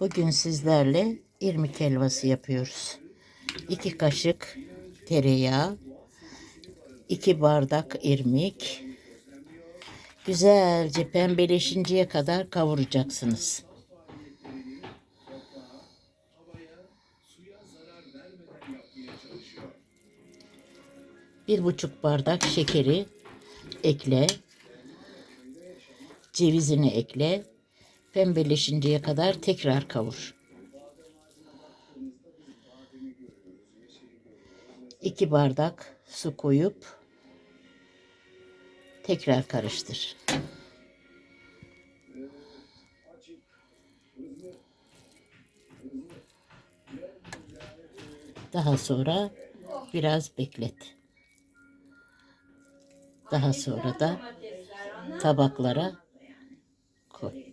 Bugün sizlerle irmik helvası yapıyoruz. 2 kaşık tereyağı, 2 bardak irmik. Güzelce pembeleşinceye kadar kavuracaksınız. Bir buçuk bardak şekeri ekle. Cevizini ekle. Pembeleşinceye kadar tekrar kavur. 2 bardak su koyup tekrar karıştır. Daha sonra biraz beklet. Daha sonra da tabaklara koy.